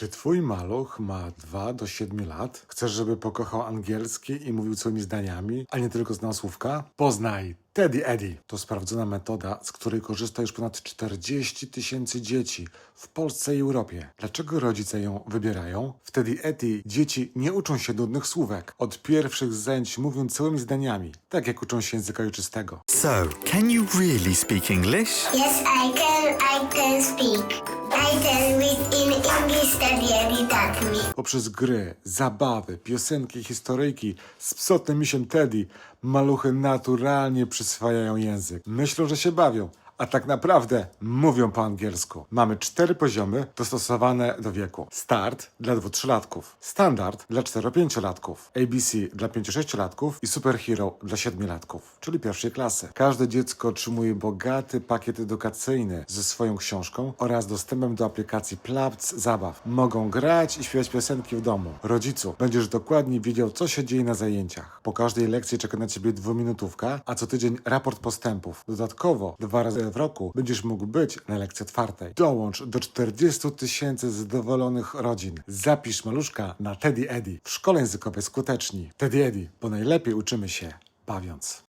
Czy twój maluch ma 2 do 7 lat? Chcesz, żeby pokochał angielski i mówił całymi zdaniami, a nie tylko znał słówka? Poznaj Teddy Eddy. To sprawdzona metoda, z której korzysta już ponad 40 tysięcy dzieci w Polsce i Europie. Dlaczego rodzice ją wybierają? W Teddy Eddy dzieci nie uczą się nudnych słówek. Od pierwszych zajęć mówią całymi zdaniami, tak jak uczą się języka ojczystego. So, can you really speak English? Yes, I can. I can speak. Poprzez gry, zabawy, piosenki, historyjki z psotnym misiem Teddy maluchy naturalnie przyswajają język. Myślą, że się bawią, a tak naprawdę mówią po angielsku. Mamy cztery poziomy dostosowane do wieku. Start dla 2-3-latków, standard dla 4-5-latków, ABC dla 5-6-latków i Superhero dla 7-latków, czyli pierwszej klasy. Każde dziecko otrzymuje bogaty pakiet edukacyjny ze swoją książką oraz dostępem do aplikacji Plabc Zabaw. Mogą grać i śpiewać piosenki w domu. Rodzicu, będziesz dokładnie wiedział, co się dzieje na zajęciach. Po każdej lekcji czeka na ciebie dwuminutówka, a co tydzień raport postępów. Dodatkowo, dwa razy w roku będziesz mógł być na lekcji otwartej. Dołącz do 40 tysięcy zadowolonych rodzin. Zapisz maluszka na Teddy Eddy. W szkole językowej skuteczni. Teddy Eddy, bo najlepiej uczymy się bawiąc.